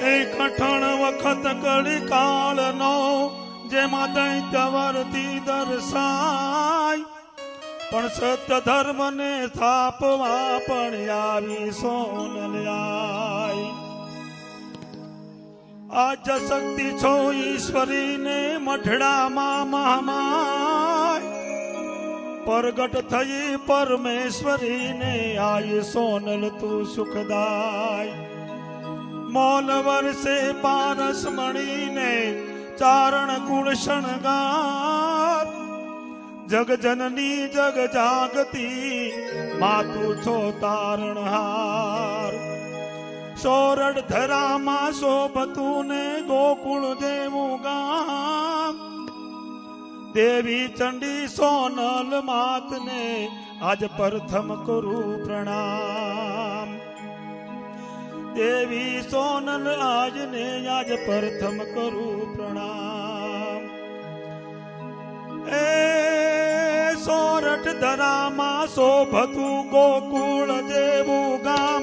એ કઠણ વખત કડી કાળનો, જેમાં દૈત્ય વર્તી દર્શાય. પણ સત્ય ધર્મ ને સ્થાપવા પણ આવી સોનલ્યાય આજ શક્તિ છો ઈશ્વરીને, મઢડામાં મહામાય. પ્રગટ થઈ પરમેશ્વરીને આય સોનલ તું સુખદાય. મોલ વર્ષે પારસ મણીને ચારણ ગુણ શણગાર. જગ જનની જગ જાગતી માતું છો તારણહાર સોરડ ધરામાં શોભતું ને ગોકુળ દેવું ગામ દેવી ચંડી સોનલ માતને આજ પ્રથમ કરું પ્રણામ. દેવી સોનલ આજને આજ પ્રથમ કરું પ્રણામ. એ સોરઠ ધરામાં શોભતું ગોકુળ દેવું ગામ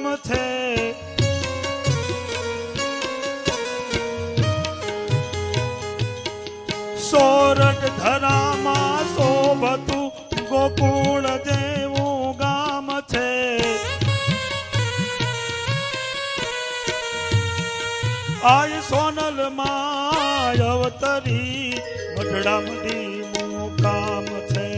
આય સોનલમાં અવતરી મઢડામડી મુકામ છે.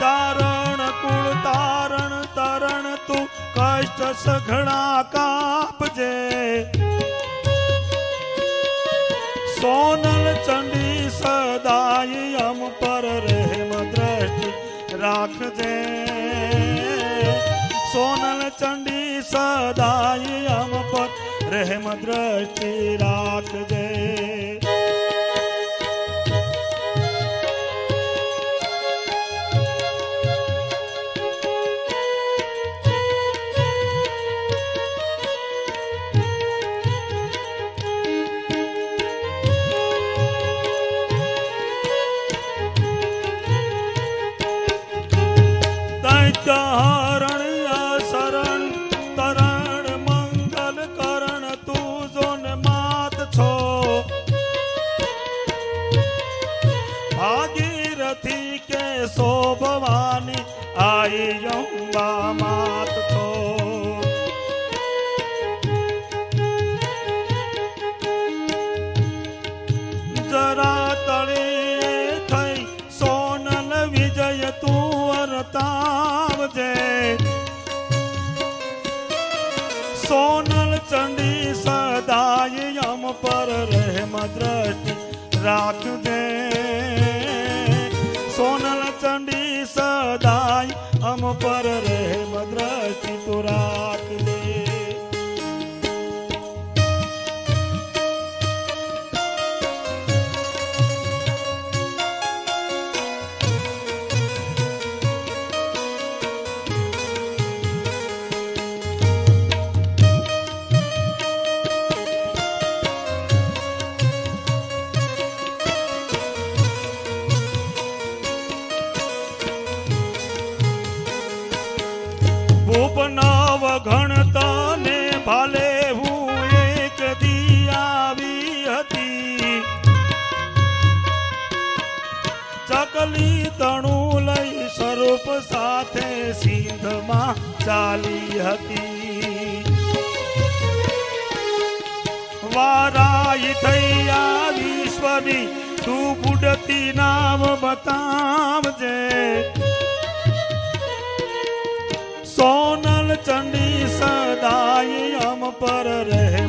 ચારણ કુળ તારણ, તરણ તું કષ્ટ સઘળા કાપજે. સોનલ ચંડી સદાય અમ પર રહેમ દ્રષ્ટિ રાખજે. સોનલ ચંડી સદાય અમ પર રહેમ દ્રષ્ટિ રાખજે. જરા તળે થઈ સોનલ વિજય તું અરતાવજે સોનલ ચંડી સદાય યમ પર રહેમ દ્રષ્ટિ રાખજે ચંડી સદાય અમ પર રહેમ મદ્રષ્ટિ તું ચકલી તણું લઈ સ્વરૂપ સાથે સિંધમાં ચાલી હતી. વારાઈ થઈ આવી ઈશ્વરી તું બુડતી નામ બતાવજે. સોનલ ચંડી સદાય અમ પર રહે.